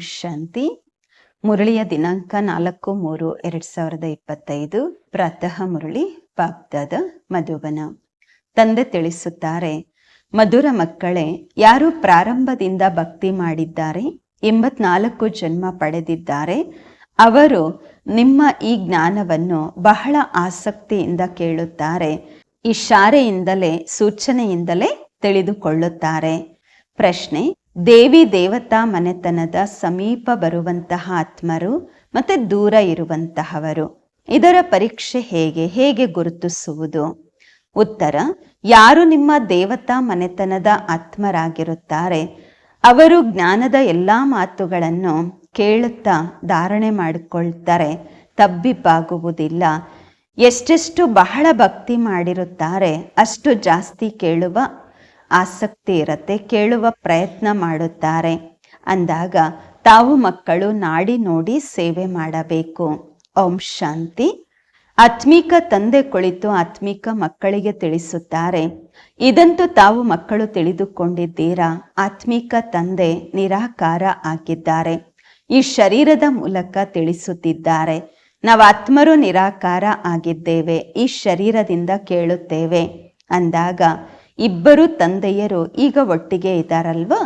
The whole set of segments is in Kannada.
ಶಾಂತಿ. ಮುರಳಿಯ ದಿನಾಂಕ ನಾಲ್ಕು ಮೂರು ಎರಡ್ ಸಾವಿರದ ಇಪ್ಪತ್ತೈದು. ಪ್ರಾತಃ ಮುರಳಿ, ಪಾಪ್ದಾದ ಮಧುಬನ. ತಂದೆ ತಿಳಿಸುತ್ತಾರೆ, ಮಧುರ ಮಕ್ಕಳೇ, ಯಾರು ಪ್ರಾರಂಭದಿಂದ ಭಕ್ತಿ ಮಾಡಿದ್ದಾರೆ? ಎಂಬತ್ನಾಲ್ಕು ಜನ್ಮ ಪಡೆದಿದ್ದಾರೆ. ಅವರು ನಿಮ್ಮ ಈ ಜ್ಞಾನವನ್ನು ಬಹಳ ಆಸಕ್ತಿಯಿಂದ ಕೇಳುತ್ತಾರೆ. ಇಶಾರೆಯಿಂದಲೇ ಸೂಚನೆಯಿಂದಲೇ ತಿಳಿದುಕೊಳ್ಳುತ್ತಾರೆ. ಪ್ರಶ್ನೆ ದೇವಿ ದೇವತಾ ಮನೆತನದ ಸಮೀಪ ಬರುವಂತಹ ಆತ್ಮರು ಮತ್ತೆ ದೂರ ಇರುವಂತಹವರು. ಇದರ ಪರೀಕ್ಷೆ ಹೇಗೆ ಹೇಗೆ ಗುರುತಿಸುವುದು? ಉತ್ತರ, ಯಾರು ನಿಮ್ಮ ದೇವತಾ ಮನೆತನದ ಆತ್ಮರಾಗಿರುತ್ತಾರೆ? ಅವರು ಜ್ಞಾನದ ಎಲ್ಲಾ ಮಾತುಗಳನ್ನು ಕೇಳುತ್ತಾ ಧಾರಣೆ ಮಾಡಿಕೊಳ್ತಾರೆ ತಬ್ಬಿಬ್ಬಾಗುವುದಿಲ್ಲ ಎಷ್ಟೆಷ್ಟು ಬಹಳ ಭಕ್ತಿ ಮಾಡಿರುತ್ತಾರೆ, ಅಷ್ಟು ಜಾಸ್ತಿ ಕೇಳುವ ಆಸಕ್ತಿ ಇರತ್ತೆ, ಕೇಳುವ ಪ್ರಯತ್ನ ಮಾಡುತ್ತಾರೆ. ಅಂದಾಗ ತಾವು ಮಕ್ಕಳು ನಾಡಿ ನೋಡಿ ಸೇವೆ ಮಾಡಬೇಕು. ಓಂ ಶಾಂತಿ. ಆತ್ಮೀಕ ತಂದೆ ಕುಳಿತು ಆತ್ಮೀಕ ಮಕ್ಕಳಿಗೆ ತಿಳಿಸುತ್ತಾರೆ. ಇದಂತೂ ತಾವು ಮಕ್ಕಳು ತಿಳಿದುಕೊಂಡಿದ್ದೀರಾ? ಆತ್ಮೀಕ ತಂದೆ ನಿರಾಕಾರ ಆಗಿದ್ದಾರೆ. ಈ ಶರೀರದ ಮೂಲಕ ತಿಳಿಸುತ್ತಿದ್ದಾರೆ. ನಾವು ಆತ್ಮರು ನಿರಾಕಾರ ಆಗಿದ್ದೇವೆ, ಈ ಶರೀರದಿಂದ ಕೇಳುತ್ತೇವೆ. ಅಂದಾಗ ಇಬ್ಬರು ತಂದೆಯರು ಈಗ ಒಟ್ಟಿಗೆ ಇದ್ದಾರಲ್ವಾ?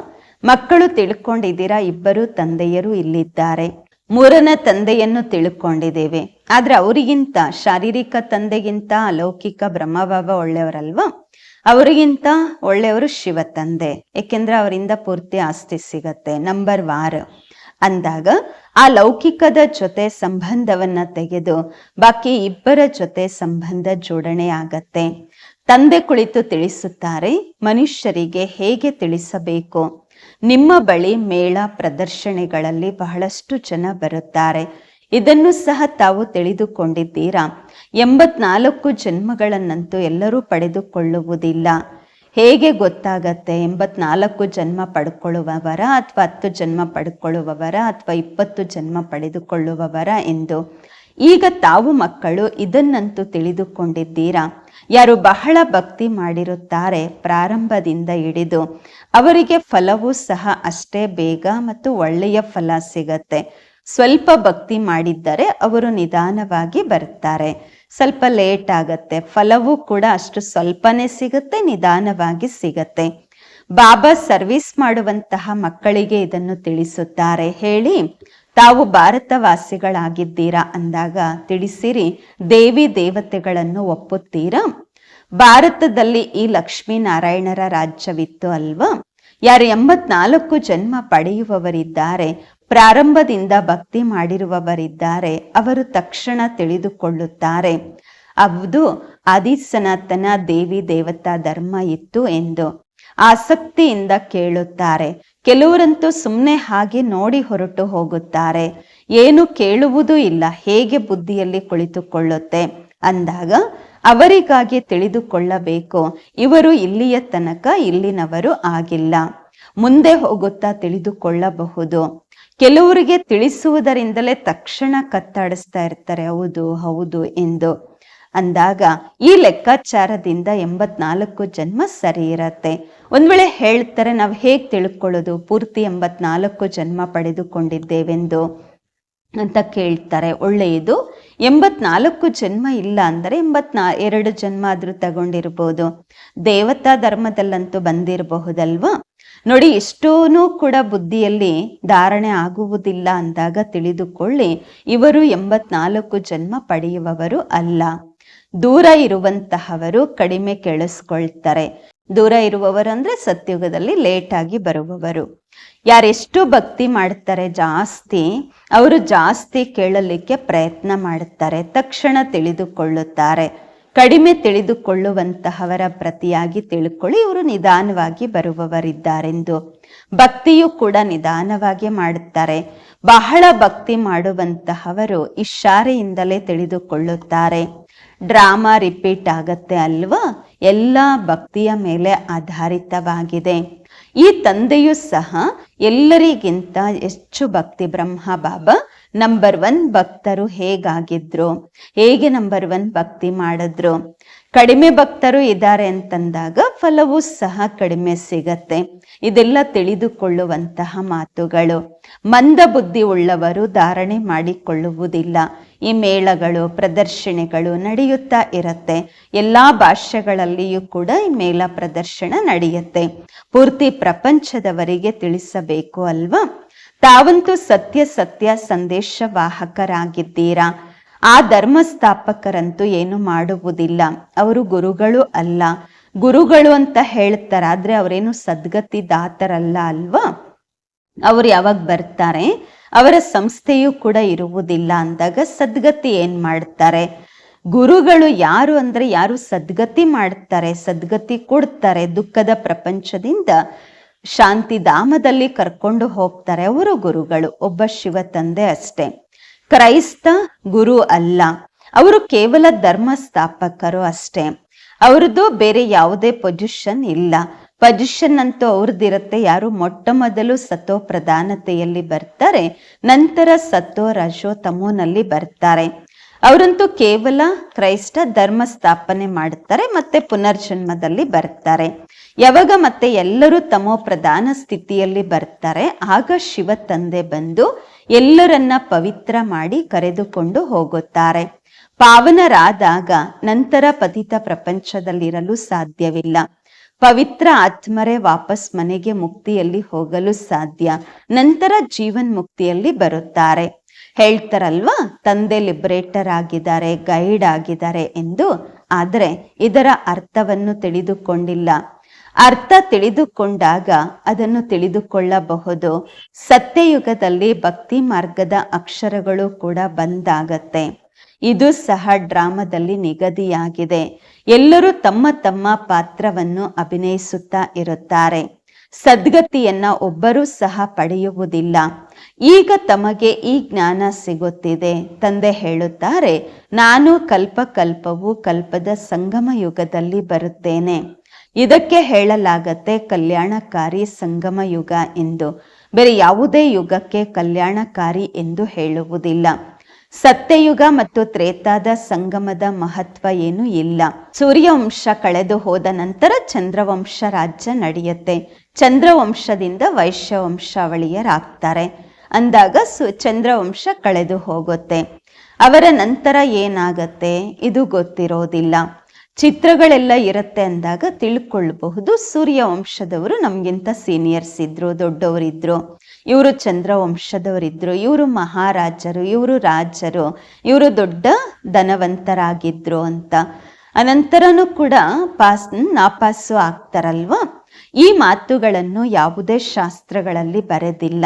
ಮಕ್ಕಳು ತಿಳ್ಕೊಂಡಿದ್ದೀರಾ? ಇಬ್ಬರು ತಂದೆಯರು ಇಲ್ಲಿದ್ದಾರೆ. ಮೂರನ ತಂದೆಯನ್ನು ತಿಳ್ಕೊಂಡಿದ್ದೇವೆ. ಆದ್ರೆ ಅವರಿಗಿಂತ ಶಾರೀರಿಕ ತಂದೆಗಿಂತ ಅಲೌಕಿಕ ಬ್ರಹ್ಮಭಾವ ಒಳ್ಳೆಯವರಲ್ವಾ? ಅವರಿಗಿಂತ ಒಳ್ಳೆಯವರು ಶಿವ ತಂದೆ ಏಕೆಂದ್ರೆ ಅವರಿಂದ ಪೂರ್ತಿ ಆಸ್ತಿ ಸಿಗತ್ತೆ. ನಂಬರ್ ವಾರ್. ಅಂದಾಗ ಆ ಲೌಕಿಕದ ಜೊತೆ ಸಂಬಂಧವನ್ನ ತೆಗೆದು ಬಾಕಿ ಇಬ್ಬರ ಜೊತೆ ಸಂಬಂಧ ಜೋಡಣೆ ಆಗತ್ತೆ. ತಂದೆ ಕುಳಿತು ತಿಳಿಸುತ್ತಾರೆ, ಮನುಷ್ಯರಿಗೆ ಹೇಗೆ ತಿಳಿಸಬೇಕು? ನಿಮ್ಮ ಬಳಿ ಮೇಳ ಪ್ರದರ್ಶನಗಳಲ್ಲಿ ಬಹಳಷ್ಟು ಜನ ಬರುತ್ತಾರೆ. ಇದನ್ನು ಸಹ ತಾವು ತಿಳಿದುಕೊಂಡಿದ್ದೀರಾ? ಎಂಬತ್ನಾಲ್ಕು ಜನ್ಮಗಳನ್ನಂತೂ ಎಲ್ಲರೂ ಪಡೆದುಕೊಳ್ಳುವುದಿಲ್ಲ. ಹೇಗೆ ಗೊತ್ತಾಗತ್ತೆ? ಎಂಬತ್ನಾಲ್ಕು ಜನ್ಮ ಪಡ್ಕೊಳ್ಳುವವರ ಅಥವಾ ಹತ್ತು ಜನ್ಮ ಪಡ್ಕೊಳ್ಳುವವರ ಅಥವಾ ಇಪ್ಪತ್ತು ಜನ್ಮ ಪಡೆದುಕೊಳ್ಳುವವರ ಎಂದು. ಈಗ ತಾವು ಮಕ್ಕಳು ಇದನ್ನಂತೂ ತಿಳಿದುಕೊಂಡಿದ್ದೀರಾ? ಯಾರು ಬಹಳ ಭಕ್ತಿ ಮಾಡಿರುತ್ತಾರೆ ಪ್ರಾರಂಭದಿಂದ ಹಿಡಿದು ಅವರಿಗೆ ಫಲವೂ ಸಹ ಅಷ್ಟೇ ಬೇಗ ಮತ್ತು ಒಳ್ಳೆಯ ಫಲ ಸಿಗತ್ತೆ. ಸ್ವಲ್ಪ ಭಕ್ತಿ ಮಾಡಿದ್ದರೆ ಅವರು ನಿಧಾನವಾಗಿ ಬರ್ತಾರೆ. ಸ್ವಲ್ಪ ಲೇಟ್ ಆಗತ್ತೆ. ಫಲವೂ ಕೂಡ ಅಷ್ಟು ಸ್ವಲ್ಪನೇ ಸಿಗುತ್ತೆ, ನಿಧಾನವಾಗಿ ಸಿಗತ್ತೆ. ಬಾಬಾ ಸರ್ವಿಸ್ ಮಾಡುವಂತಹ ಮಕ್ಕಳಿಗೆ ಇದನ್ನು ತಿಳಿಸುತ್ತಾರೆ. ಹೇಳಿ ತಾವು ಭಾರತವಾಸಿಗಳಾಗಿದ್ದೀರಾ ಅಂದಾಗ ತಿಳಿಸಿರಿ, ದೇವಿ ದೇವತೆಗಳನ್ನು ಒಪ್ಪುತ್ತೀರಾ? ಭಾರತದಲ್ಲಿ ಈ ಲಕ್ಷ್ಮೀನಾರಾಯಣರ ರಾಜ್ಯವಿತ್ತು ಅಲ್ವಾ? ಯಾರು ಎಂಬತ್ನಾಲ್ಕು ಜನ್ಮ ಪಡೆಯುವವರಿದ್ದಾರೆ, ಪ್ರಾರಂಭದಿಂದ ಭಕ್ತಿ ಮಾಡಿರುವವರಿದ್ದಾರೆ, ಅವರು ತಕ್ಷಣ ತಿಳಿದುಕೊಳ್ಳುತ್ತಾರೆ. ಅದು ಆದಿ ಸನಾತನ ದೇವಿ ದೇವತಾ ಧರ್ಮ ಇತ್ತು ಎಂದು ಆಸಕ್ತಿಯಿಂದ ಕೇಳುತ್ತಾರೆ. ಕೆಲವರಂತೂ ಸುಮ್ಮನೆ ಹಾಗೆ ನೋಡಿ ಹೊರಟು ಹೋಗುತ್ತಾರೆ. ಏನು ಕೇಳುವುದೂ ಇಲ್ಲ, ಹೇಗೆ ಬುದ್ಧಿಯಲ್ಲಿ ಕುಳಿತುಕೊಳ್ಳುತ್ತೆ? ಅಂದಾಗ, ಅವರಿಗಾಗಿ ತಿಳಿದುಕೊಳ್ಳಬೇಕು. ಇವರು ಇಲ್ಲಿಯ ತನಕ ಇಲ್ಲಿನವರು ಆಗಿಲ್ಲ. ಮುಂದೆ ಹೋಗುತ್ತಾ ತಿಳಿದುಕೊಳ್ಳಬಹುದು. ಕೆಲವರಿಗೆ ತಿಳಿಸುವುದರಿಂದಲೇ ತಕ್ಷಣ ಕತ್ತಾಡಿಸ್ತಾ ಇರ್ತಾರೆ, ಹೌದು ಹೌದು ಎಂದು. ಅಂದಾಗ ಈ ಲೆಕ್ಕಾಚಾರದಿಂದ ಎಂಬತ್ನಾಲ್ಕು ಜನ್ಮ ಸರಿ ಇರತ್ತೆ ಒಂದು ವೇಳೆ ಹೇಳ್ತಾರೆ ನಾವು ಹೇಗೆ ತಿಳ್ಕೊಳ್ಳೋದು? ಪೂರ್ತಿ ಎಂಬತ್ನಾಲ್ಕು ಜನ್ಮ ಪಡೆದುಕೊಂಡಿದ್ದೇವೆಂದು ಅಂತ ಕೇಳ್ತಾರೆ. ಒಳ್ಳೆಯದು. ಎಂಬತ್ನಾಲ್ಕು ಜನ್ಮ ಇಲ್ಲ ಅಂದರೆ ಎಂಬತ್ನಾ, ಎರಡು ಜನ್ಮ ಆದರೂ ತಗೊಂಡಿರ್ಬೋದು. ದೇವತಾ ಧರ್ಮದಲ್ಲಂತೂ ಬಂದಿರಬಹುದಲ್ವಾ? ನೋಡಿ ಇಷ್ಟೋನು ಕೂಡ ಬುದ್ಧಿಯಲ್ಲಿ ಧಾರಣೆ ಆಗುವುದಿಲ್ಲ ಅಂದಾಗ ತಿಳಿದುಕೊಳ್ಳಿ, ಇವರು ಎಂಬತ್ನಾಲ್ಕು ಜನ್ಮ ಪಡೆಯುವವರು ಅಲ್ಲ. ದೂರ ಇರುವಂತಹವರು ಕಡಿಮೆ ಕೇಳಿಸ್ಕೊಳ್ತಾರೆ. ದೂರ ಇರುವವರು ಅಂದ್ರೆ ಸತ್ಯುಗದಲ್ಲಿ ಲೇಟ್ ಆಗಿ ಬರುವವರು. ಯಾರೆಷ್ಟು ಭಕ್ತಿ ಮಾಡ್ತಾರೆ ಜಾಸ್ತಿ, ಅವರು ಜಾಸ್ತಿ ಕೇಳಲಿಕ್ಕೆ ಪ್ರಯತ್ನ ಮಾಡುತ್ತಾರೆ ತಕ್ಷಣ ತಿಳಿದುಕೊಳ್ಳುತ್ತಾರೆ. ಕಡಿಮೆ ತಿಳಿದುಕೊಳ್ಳುವಂತಹವರ ಪ್ರತಿಯಾಗಿ ತಿಳ್ಕೊಳ್ಳಿ, ಇವರು ನಿಧಾನವಾಗಿ ಬರುವವರಿದ್ದಾರೆಂದು. ಭಕ್ತಿಯು ಕೂಡ ನಿಧಾನವಾಗಿ ಮಾಡುತ್ತಾರೆ ಬಹಳ ಭಕ್ತಿ ಮಾಡುವಂತಹವರು ಇಶಾರೆಯಿಂದಲೇ ತಿಳಿದುಕೊಳ್ಳುತ್ತಾರೆ. ಡ್ರಾಮಾ ರಿಪೀಟ್ ಆಗತ್ತೆ ಅಲ್ವಾ? ಎಲ್ಲ ಭಕ್ತಿಯ ಮೇಲೆ ಆಧಾರಿತವಾಗಿದೆ. ಈ ತಂದೆಯು ಸಹ ಎಲ್ಲರಿಗಿಂತ ಹೆಚ್ಚು ಭಕ್ತಿ ಬ್ರಹ್ಮ ಬಾಬಾ. ನಂಬರ್ ಒನ್ ಭಕ್ತರು ಹೇಗಾಗಿದ್ರು? ಹೇಗೆ ನಂಬರ್ ಒನ್ ಭಕ್ತಿ ಮಾಡಿದ್ರು? ಕಡಿಮೆ ಭಕ್ತರು ಇದ್ದಾರೆ ಅಂತಂದಾಗ ಫಲವೂ ಸಹ ಕಡಿಮೆ ಸಿಗತ್ತೆ. ಇದೆಲ್ಲ ತಿಳಿದುಕೊಳ್ಳುವಂತಹ ಮಾತುಗಳು. ಮಂದ ಬುದ್ಧಿ ಉಳ್ಳವರು ಧಾರಣೆ ಮಾಡಿಕೊಳ್ಳುವುದಿಲ್ಲ. ಈ ಮೇಳಗಳು, ಪ್ರದರ್ಶನಗಳು ನಡೆಯುತ್ತಾ ಇರುತ್ತೆ. ಎಲ್ಲ ಭಾಷೆಗಳಲ್ಲಿಯೂ ಕೂಡ ಈ ಮೇಳ ಪ್ರದರ್ಶನ ನಡೆಯುತ್ತೆ. ಪೂರ್ತಿ ಪ್ರಪಂಚದವರಿಗೆ ತಿಳಿಸಬೇಕು ಅಲ್ವಾ? ತಾವಂತೂ ಸತ್ಯ ಸತ್ಯ ಸಂದೇಶವಾಹಕರಾಗಿದ್ದೀರಾ ಆ ಧರ್ಮಸ್ಥಾಪಕರಂತೂ ಏನು ಮಾಡುವುದಿಲ್ಲ. ಅವರು ಗುರುಗಳು ಅಲ್ಲ. ಗುರುಗಳು ಅಂತ ಹೇಳ್ತಾರೆ ಆದ್ರೆ ಅವರೇನು ಸದ್ಗತಿ ದಾತರಲ್ಲ ಅಲ್ವಾ? ಅವ್ರು ಯಾವಾಗ ಬರ್ತಾರೆ? ಅವರ ಸಂಸ್ಥೆಯೂ ಕೂಡ ಇರುವುದಿಲ್ಲ ಅಂದಾಗ ಸದ್ಗತಿ ಏನು ಮಾಡ್ತಾರೆ? ಗುರುಗಳು ಯಾರು ಅಂದ್ರೆ ಯಾರು ಸದ್ಗತಿ ಮಾಡ್ತಾರೆ? ಸದ್ಗತಿ ಕೊಡ್ತಾರೆ. ದುಃಖದ ಪ್ರಪಂಚದಿಂದ ಶಾಂತಿ ಧಾಮದಲ್ಲಿ ಕರ್ಕೊಂಡು ಹೋಗ್ತಾರೆ ಅವರು ಗುರುಗಳು. ಒಬ್ಬ ಶಿವ ತಂದೆ ಅಷ್ಟೇ. ಕ್ರೈಸ್ತ ಗುರು ಅಲ್ಲ. ಅವರು ಕೇವಲ ಧರ್ಮ ಸ್ಥಾಪಕರು ಅಷ್ಟೇ. ಅವ್ರದ್ದು ಬೇರೆ ಯಾವುದೇ ಪೊಸಿಷನ್ ಇಲ್ಲ. ಪೊಸಿಷನ್ ಅಂತೂ ಅವ್ರದ್ದಿರುತ್ತೆ. ಯಾರು ಮೊಟ್ಟ ಮೊದಲು ಸತೋ ಪ್ರಧಾನತೆಯಲ್ಲಿ ಬರ್ತಾರೆ, ನಂತರ ಸತೋ ರಜೋ ತಮೋನಲ್ಲಿ ಬರ್ತಾರೆ. ಅವರಂತೂ ಕೇವಲ ಕ್ರೈಸ್ತ ಧರ್ಮ ಸ್ಥಾಪನೆ ಮಾಡ್ತಾರೆ ಮತ್ತೆ ಪುನರ್ಜನ್ಮದಲ್ಲಿ ಬರ್ತಾರೆ. ಯಾವಾಗ ಮತ್ತೆ ಎಲ್ಲರೂ ತಮೋ ಪ್ರಧಾನ ಸ್ಥಿತಿಯಲ್ಲಿ ಬರ್ತಾರೆ, ಆಗ ಶಿವ ತಂದೆ ಬಂದು ಎಲ್ಲರನ್ನ ಪವಿತ್ರ ಮಾಡಿ ಕರೆದುಕೊಂಡು ಹೋಗುತ್ತಾರೆ. ಪಾವನರಾದಾಗ ನಂತರ ಪತಿತ ಪ್ರಪಂಚದಲ್ಲಿರಲು ಸಾಧ್ಯವಿಲ್ಲ. ಪವಿತ್ರ ಆತ್ಮರೇ ವಾಪಸ್ ಮನೆಗೆ ಮುಕ್ತಿಯಲ್ಲಿ ಹೋಗಲು ಸಾಧ್ಯ. ನಂತರ ಜೀವನ್ ಮುಕ್ತಿಯಲ್ಲಿ ಬರುತ್ತಾರೆ. ಹೇಳ್ತಾರಲ್ವಾ, ತಂದೆ ಲಿಬರೇಟರ್ ಆಗಿದ್ದಾರೆ, ಗೈಡ್ ಆಗಿದ್ದಾರೆ ಎಂದು. ಆದರೆ ಇದರ ಅರ್ಥವನ್ನು ತಿಳಿದುಕೊಂಡಿಲ್ಲ. ಅರ್ಥ ತಿಳಿದುಕೊಂಡಾಗ ಅದನ್ನು ತಿಳಿದುಕೊಳ್ಳಬಹುದು. ಸತ್ಯಯುಗದಲ್ಲಿ ಭಕ್ತಿ ಮಾರ್ಗದ ಅಕ್ಷರಗಳು ಕೂಡ ಬಂದಾಗತ್ತೆ. ಇದು ಸಹ ಡ್ರಾಮಾದಲ್ಲಿ ನಿಗದಿಯಾಗಿದೆ. ಎಲ್ಲರೂ ತಮ್ಮ ತಮ್ಮ ಪಾತ್ರವನ್ನು ಅಭಿನಯಿಸುತ್ತಾ ಇರುತ್ತಾರೆ. ಸದ್ಗತಿಯನ್ನ ಒಬ್ಬರೂ ಸಹ ಪಡೆಯುವುದಿಲ್ಲ. ಈಗ ತಮಗೆ ಈ ಜ್ಞಾನ ಸಿಗುತ್ತಿದೆ. ತಂದೆ ಹೇಳುತ್ತಾರೆ, ನಾನು ಕಲ್ಪ ಕಲ್ಪವು ಕಲ್ಪದ ಸಂಗಮ ಯುಗದಲ್ಲಿ ಬರುತ್ತೇನೆ. ಇದಕ್ಕೆ ಹೇಳಲಾಗತ್ತೆ ಕಲ್ಯಾಣಕಾರಿ ಸಂಗಮ ಯುಗ ಎಂದು. ಬೇರೆ ಯಾವುದೇ ಯುಗಕ್ಕೆ ಕಲ್ಯಾಣಕಾರಿ ಎಂದು ಹೇಳುವುದಿಲ್ಲ. ಸತ್ಯಯುಗ ಮತ್ತು ತ್ರೇತಾದ ಸಂಗಮದ ಮಹತ್ವ ಏನು ಇಲ್ಲ. ಸೂರ್ಯವಂಶ ಕಳೆದು ಹೋದ ನಂತರ ಚಂದ್ರವಂಶ ರಾಜ್ಯ ನಡೆಯುತ್ತೆ. ಚಂದ್ರವಂಶದಿಂದ ವೈಶ್ಯವಂಶಾವಳಿಯರಾಗ್ತಾರೆ ಅಂದಾಗ ಸು, ಚಂದ್ರವಂಶ ಕಳೆದು ಹೋಗುತ್ತೆ. ಅವರ ನಂತರ ಏನಾಗತ್ತೆ? ಇದು ಗೊತ್ತಿರೋದಿಲ್ಲ. ಚಿತ್ರಗಳೆಲ್ಲ ಇರುತ್ತೆ ಅಂದಾಗ ತಿಳ್ಕೊಳ್ಬಹುದು. ಸೂರ್ಯವಂಶದವರು ನಮಗಿಂತ ಸೀನಿಯರ್ಸ್ ಇದ್ರು, ದೊಡ್ಡವರಿದ್ರು. ಇವರು ಚಂದ್ರವಂಶದವರಿದ್ರು, ಇವರು ಮಹಾರಾಜರು, ಇವರು ರಾಜರು, ಇವರು ದೊಡ್ಡ ಧನವಂತರಾಗಿದ್ರು ಅಂತ. ಅನಂತರನೂ ಕೂಡ ಪಾಸ್ ನಾಪಾಸು ಆಗ್ತಾರಲ್ವಾ? ಈ ಮಾತುಗಳನ್ನು ಯಾವುದೇ ಶಾಸ್ತ್ರಗಳಲ್ಲಿ ಬರೆದಿಲ್ಲ.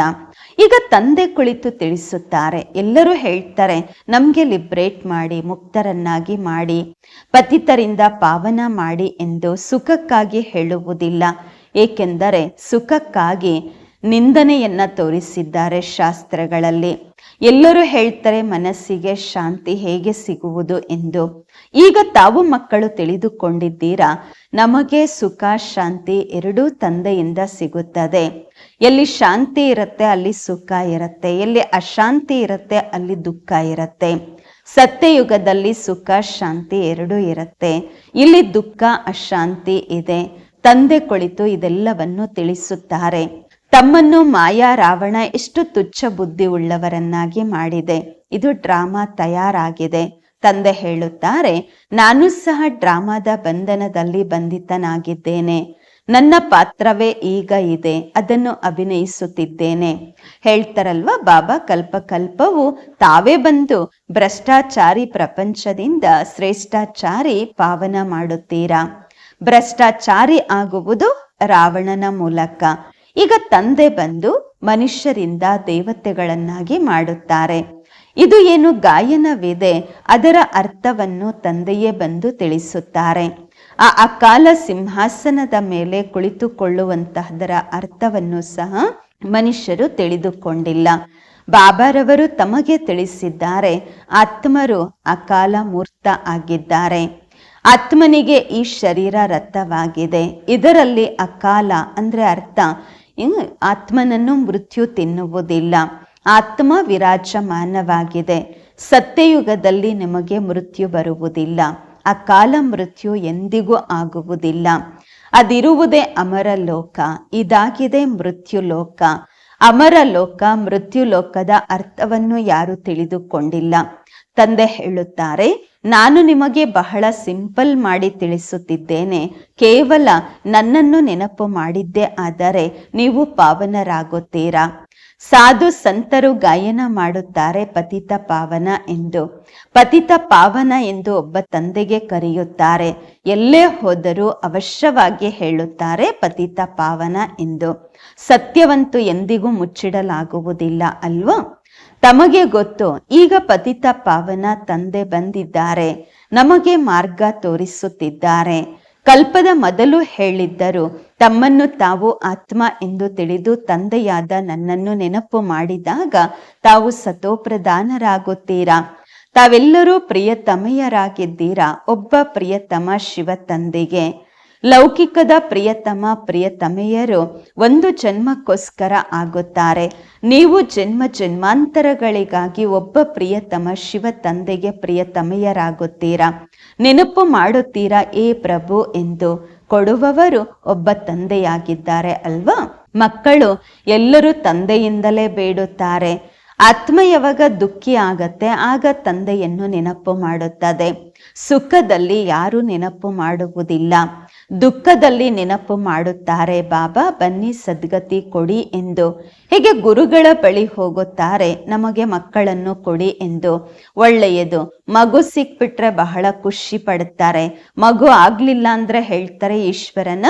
ಈಗ ತಂದೆ ಕುಳಿತು ತಿಳಿಸುತ್ತಾರೆ. ಎಲ್ಲರೂ ಹೇಳ್ತಾರೆ, ನಮಗೆ ಲಿಬ್ರೇಟ್ ಮಾಡಿ, ಮುಕ್ತರನ್ನಾಗಿ ಮಾಡಿ, ಪತಿತರಿಂದ ಪಾವನ ಮಾಡಿ ಎಂದು ಸುಖಕ್ಕಾಗಿ ಹೇಳುವುದಿಲ್ಲ. ಏಕೆಂದರೆ ಸುಖಕ್ಕಾಗಿ ನಿಂದನೆಯನ್ನ ತೋರಿಸಿದ್ದಾರೆ ಶಾಸ್ತ್ರಗಳಲ್ಲಿ. ಎಲ್ಲರೂ ಹೇಳ್ತಾರೆ ಮನಸ್ಸಿಗೆ ಶಾಂತಿ ಹೇಗೆ ಸಿಗುವುದು ಎಂದು. ಈಗ ತಾವು ಮಕ್ಕಳು ತಿಳಿದುಕೊಂಡಿದ್ದೀರಾ? ನಮಗೆ ಸುಖ, ಶಾಂತಿ ಎರಡೂ ತಂದೆಯಿಂದ ಸಿಗುತ್ತದೆ. ಎಲ್ಲಿ ಶಾಂತಿ ಇರುತ್ತೆ, ಅಲ್ಲಿ ಸುಖ ಇರುತ್ತೆ. ಎಲ್ಲಿ ಅಶಾಂತಿ ಇರುತ್ತೆ, ಅಲ್ಲಿ ದುಃಖ ಇರುತ್ತೆ. ಸತ್ಯಯುಗದಲ್ಲಿ ಸುಖ, ಶಾಂತಿ ಎರಡೂ ಇರುತ್ತೆ. ಇಲ್ಲಿ ದುಃಖ, ಅಶಾಂತಿ ಇದೆ. ತಂದೆ ಕುಳಿತು ಇದೆಲ್ಲವನ್ನು ತಿಳಿಸುತ್ತಾರೆ. ತಮ್ಮನ್ನು ಮಾಯಾ ರಾವಣ ಎಷ್ಟು ತುಚ್ಛ ಬುದ್ಧಿ ಉಳ್ಳವರನ್ನಾಗಿ ಮಾಡಿದೆ. ಇದು ಡ್ರಾಮಾ ತಯಾರಾಗಿದೆ. ತಂದೆ ಹೇಳುತ್ತಾರೆ, ನಾನು ಸಹ ಡ್ರಾಮಾದ ಬಂಧನದಲ್ಲಿ ಬಂಧಿತನಾಗಿದ್ದೇನೆ. ನನ್ನ ಪಾತ್ರವೇ ಈಗ ಇದೆ. ಅದನ್ನು ಅಭಿನಯಿಸುತ್ತಿದ್ದೇನೆ. ಹೇಳ್ತಾರಲ್ವ ಬಾಬಾ ಕಲ್ಪಕಲ್ಪವು. ತಾವೇ ಬಂದು ಭ್ರಷ್ಟಾಚಾರಿ ಪ್ರಪಂಚದಿಂದ ಶ್ರೇಷ್ಠಾಚಾರಿ ಪಾವನ ಮಾಡುತ್ತೀರಾ? ಭ್ರಷ್ಟಾಚಾರಿ ಆಗುವುದು ರಾವಣನ ಮೂಲಕ. ಈಗ ತಂದೆ ಬಂದು ಮನುಷ್ಯರಿಂದ ದೇವತೆಗಳನ್ನಾಗಿ ಮಾಡುತ್ತಾರೆ. ಇದು ಏನು ಗಾಯನವಿದೆ, ಅದರ ಅರ್ಥವನ್ನು ತಂದೆಯೇ ಬಂದು ತಿಳಿಸುತ್ತಾರೆ. ಆ ಅಕಾಲ ಸಿಂಹಾಸನದ ಮೇಲೆ ಕುಳಿತುಕೊಳ್ಳುವಂತಹದರ ಅರ್ಥವನ್ನು ಸಹ ಮನುಷ್ಯರು ತಿಳಿದುಕೊಂಡಿಲ್ಲ. ಬಾಬಾರವರು ತಮಗೆ ತಿಳಿಸಿದ್ದಾರೆ, ಆತ್ಮರು ಅಕಾಲ ಮೂರ್ತ ಆಗಿದ್ದಾರೆ. ಆತ್ಮನಿಗೆ ಈ ಶರೀರ ರಥವಾಗಿದೆ. ಇದರಲ್ಲಿ ಅಕಾಲ ಅಂದ್ರೆ ಅರ್ಥ ಆತ್ಮನನ್ನು ಮೃತ್ಯು ತಿನ್ನುವುದಿಲ್ಲ. ಆತ್ಮ ವಿರಾಜಮಾನವಾಗಿದೆ. ಸತ್ಯಯುಗದಲ್ಲಿ ನಿಮಗೆ ಮೃತ್ಯು ಬರುವುದಿಲ್ಲ. ಆ ಕಾಲ ಮೃತ್ಯು ಎಂದಿಗೂ ಆಗುವುದಿಲ್ಲ. ಅದಿರುವುದೇ ಅಮರ ಲೋಕ, ಇದಾಗಿದೆ ಮೃತ್ಯು ಲೋಕ. ಅಮರ ಲೋಕ, ಮೃತ್ಯು ಲೋಕದ ಅರ್ಥವನ್ನು ಯಾರು ತಿಳಿದುಕೊಂಡಿಲ್ಲ. ತಂದೆ ಹೇಳುತ್ತಾರೆ ನಾನು ನಿಮಗೆ ಬಹಳ ಸಿಂಪಲ್ ಮಾಡಿ ತಿಳಿಸುತ್ತಿದ್ದೇನೆ. ಕೇವಲ ನನ್ನನ್ನು ನೆನಪು ಮಾಡಿದ್ದೇ ಆದರೆ ನೀವು ಪಾವನರಾಗುತ್ತೀರಾ? ಸಾಧು ಸಂತರು ಗಾಯನ ಮಾಡುತ್ತಾರೆ ಪತಿತ ಪಾವನ ಎಂದು. ಪತಿತ ಪಾವನ ಎಂದು ಒಬ್ಬ ತಂದೆಗೆ ಕರೆಯುತ್ತಾರೆ. ಎಲ್ಲೇ ಹೋದರೂ ಅವಶ್ಯವಾಗಿ ಹೇಳುತ್ತಾರೆ ಪತಿತ ಪಾವನ ಎಂದು. ಸತ್ಯವಂತೂ ಎಂದಿಗೂ ಮುಚ್ಚಿಡಲಾಗುವುದಿಲ್ಲ ಅಲ್ವಾ? ತಮಗೆ ಗೊತ್ತು, ಈಗ ಪತಿತ ಪಾವನ ತಂದೆ ಬಂದಿದ್ದಾರೆ. ನಮಗೆ ಮಾರ್ಗ ತೋರಿಸುತ್ತಿದ್ದಾರೆ. ಕಲ್ಪದ ಮೊದಲು ಹೇಳಿದ್ದರು, ತಮ್ಮನ್ನು ತಾವು ಆತ್ಮ ಎಂದು ತಿಳಿದು ತಂದೆಯಾದ ನನ್ನನ್ನು ನೆನಪು ಮಾಡಿದಾಗ ತಾವು ಸತೋಪ್ರಧಾನರಾಗುತ್ತೀರಾ ತಾವೆಲ್ಲರೂ ಪ್ರಿಯತಮೆಯರಾಗಿದ್ದೀರಾ? ಒಬ್ಬ ಪ್ರಿಯತಮ ಶಿವ ತಂದೆಗೆ ಲೌಕಿಕದ ಪ್ರಿಯತಮ, ಪ್ರಿಯತಮೆಯರು ಒಂದು ಜನ್ಮಕ್ಕೋಸ್ಕರ ಆಗುತ್ತಾರೆ. ನೀವು ಜನ್ಮ ಜನ್ಮಾಂತರಗಳಿಗಾಗಿ ಒಬ್ಬ ಪ್ರಿಯತಮ ಶಿವ ತಂದೆಗೆ ಪ್ರಿಯತಮೆಯರಾಗುತ್ತೀರಾ? ನೆನಪು ಮಾಡುತ್ತೀರಾ ಏ ಪ್ರಭು ಎಂದು? ಕೊಡುವವರು ಒಬ್ಬ ತಂದೆಯಾಗಿದ್ದಾರೆ ಅಲ್ವಾ? ಮಕ್ಕಳು ಎಲ್ಲರೂ ತಂದೆಯಿಂದಲೇ ಬೇಡುತ್ತಾರೆ. ಆತ್ಮ ಯಾವಾಗ ದುಃಖಿ ಆಗತ್ತೆ, ಆಗ ತಂದೆಯನ್ನು ನೆನಪು ಮಾಡುತ್ತದೆ. ಸುಖದಲ್ಲಿ ಯಾರು ನೆನಪು ಮಾಡುವುದಿಲ್ಲ. ದುಃಖದಲ್ಲಿ ನೆನಪು ಮಾಡುತ್ತಾರೆ, ಬಾಬಾ, ಬನ್ನಿ ಸದ್ಗತಿ ಕೊಡಿ ಎಂದು. ಹೀಗೆ ಗುರುಗಳ ಬಳಿ ಹೋಗುತ್ತಾರೆ, ನಮಗೆ ಮಕ್ಕಳನ್ನು ಕೊಡಿ ಎಂದು. ಒಳ್ಳೆಯದು. ಮಗು ಸಿಕ್ಬಿಟ್ರೆ ಬಹಳ ಖುಷಿ ಪಡುತ್ತಾರೆ. ಮಗು ಆಗ್ಲಿಲ್ಲ ಅಂದ್ರೆ ಹೇಳ್ತಾರೆ, ಈಶ್ವರನ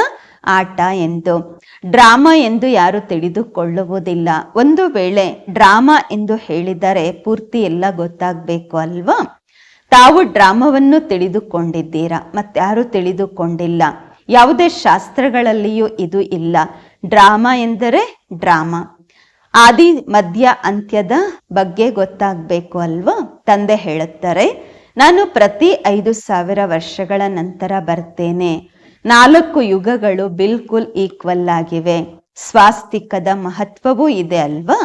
ಆಟ ಎಂದು. ಡ್ರಾಮಾ ಎಂದು ಯಾರು ತಿಳಿದುಕೊಳ್ಳುವುದಿಲ್ಲ. ಒಂದು ವೇಳೆ ಡ್ರಾಮಾ ಎಂದು ಹೇಳಿದರೆ ಪೂರ್ತಿ ಎಲ್ಲ ಗೊತ್ತಾಗಬೇಕು ಅಲ್ವಾ? ತಾವು ಡ್ರಾಮವನ್ನು ತಿಳಿದುಕೊಂಡಿದ್ದೀರಾ? ಮತ್ತಾರು ತಿಳಿದುಕೊಂಡಿಲ್ಲ. ಯಾವುದೇ ಶಾಸ್ತ್ರಗಳಲ್ಲಿಯೂ ಇದು ಇಲ್ಲ. ಡ್ರಾಮಾ ಎಂದರೆ ಡ್ರಾಮಾ. ಆದಿ, ಮಧ್ಯ, ಅಂತ್ಯದ ಬಗ್ಗೆ ಗೊತ್ತಾಗಬೇಕು ಅಲ್ವಾ? ತಂದೆ ಹೇಳುತ್ತಾರೆ, ನಾನು ಪ್ರತಿ ಐದು ಸಾವಿರ ವರ್ಷಗಳ ನಂತರ ಬರ್ತೇನೆ. ನಾಲ್ಕು ಯುಗಗಳು ಬಿಲ್ಕುಲ್ ಈಕ್ವಲ್ ಆಗಿವೆ. ಸ್ವಾಸ್ತಿಕದ ಮಹತ್ವವೂ ಇದೆ ಅಲ್ವಾ?